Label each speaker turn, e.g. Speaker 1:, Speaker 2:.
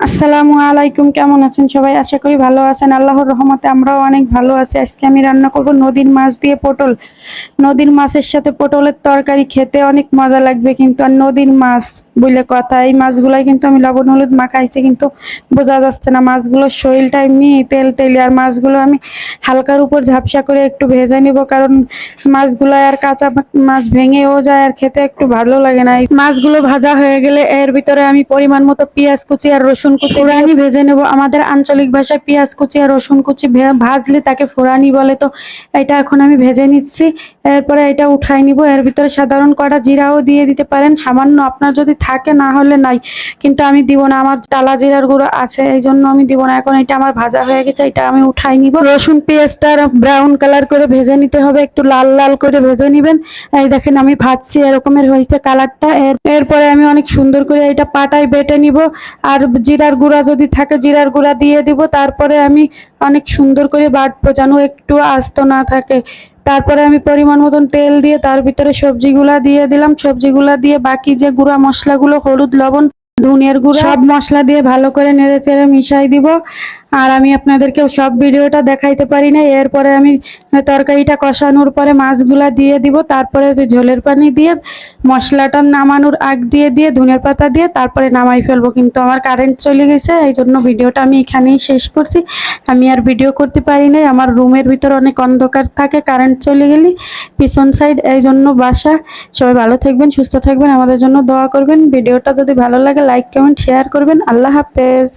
Speaker 1: আসসালামু আলাইকুম, কেমন আছেন সবাই? আশা করি ভালো আছেন। আল্লাহর রহমতে আমরাও অনেক ভালো আছি। আজকে আমি রান্না করব নদীর মাছ দিয়ে পটল। নদীর মাছের সাথে পটলের তরকারি খেতে অনেক মজা লাগবে, কিন্তু আর নদীর মাছ বলে কথা, এই মাছগুলাই কিন্তু আমি লবণ, হলুদ মাখাইছি, কিন্তু বোঝা যাচ্ছে না। মাছগুলোর শরীরটা এমনি তেল তেলি, আর মাছগুলো আমি হালকার উপর ঝাপসা করে একটু ভেজে নিব, কারণ মাছগুলো আর কাঁচা মাছ ভেঙেও যায়, আর খেতে একটু ভালো লাগে না। মাছগুলো ভাজা হয়ে গেলে এর ভিতরে আমি পরিমাণ মতো পেঁয়াজ কুচি আর রসুন কুচি ফোড়ানি ভেজে নেব। আমাদের আঞ্চলিক ভাষায় পেঁয়াজ কুচি আর রসুন কুচি ভাজলে তাকে ফোড়ানি বলে। তো এটা এখন আমি ভেজে নিচ্ছি। এরপরে এটা উঠাই নিব। এর ভিতরে সাধারণ কটা জিরাও দিয়ে দিতে পারেন। সামান্য আপনার যদি থাকে না হলে নাই। কিন্তু আমি দিব না। আমার টালা জিরার গুঁড়ো আছে এই জন্য আমি দিব না। এখন এটা আমার ভাজা হয়ে গেছে। এটা আমি উঠাই নিব। রসুন পেঁয়াজটা ব্রাউন কালার করে ভেজে নিতে হবে। একটু লাল লাল করে ভেজে নিবেন। এই দেখেন আমি ভাজছি এরকমের হয়েছে কালারটা। এর এরপরে আমি অনেক সুন্দর করে এটা পাটায় বেটে নিব। আর জিরার গুঁড়া যদি থাকে জিরার গুঁড়া দিয়ে দিব। তারপরে আমি অনেক সুন্দর করে বাটবো যেন একটু আস্ত না থাকে। তারপরে আমি পরিমাণ মতন তেল দিয়ে তার ভিতরে সবজিগুলা দিয়ে দিলাম। সবজিগুলা দিয়ে বাকি যে গুঁড়া মশলাগুলো হলুদ লবণ ধনিয়ার গুঁড়া সব মশলা দিয়ে ভালো করে নেড়ে চেড়ে মিশাই দিব। আর আমি আপনাদেরকে সব ভিডিওটা দেখাইতে পারি না এরপরে আমি তরকারিটা কষানোর পরে মাছগুলা দিয়ে দিব, তারপরে যে ঝোলের পানি দিয়ে, মশলাটা নামানোর আগ দিয়ে দিয়ে, ধনিয়ার পাতা দিয়ে তারপরে নামাই ফেলব। কিন্তু আমার কারেন্ট চলে গেছে, এই জন্য ভিডিওটা আমি এখানেই শেষ করছি। আমি আর ভিডিও করতে পারি নাই, আমার রুমের ভিতর অনেক অন্ধকার থাকে কারেন্ট চলে গেলে, পিছন সাইড এই জন্য বাসা। সবাই ভালো থাকবেন, সুস্থ থাকবেন, আমাদের জন্য দোয়া করবেন। ভিডিওটা যদি ভালো লাগে লাইক কমেন্ট শেয়ার করবেন। আল্লাহ হাফেজ।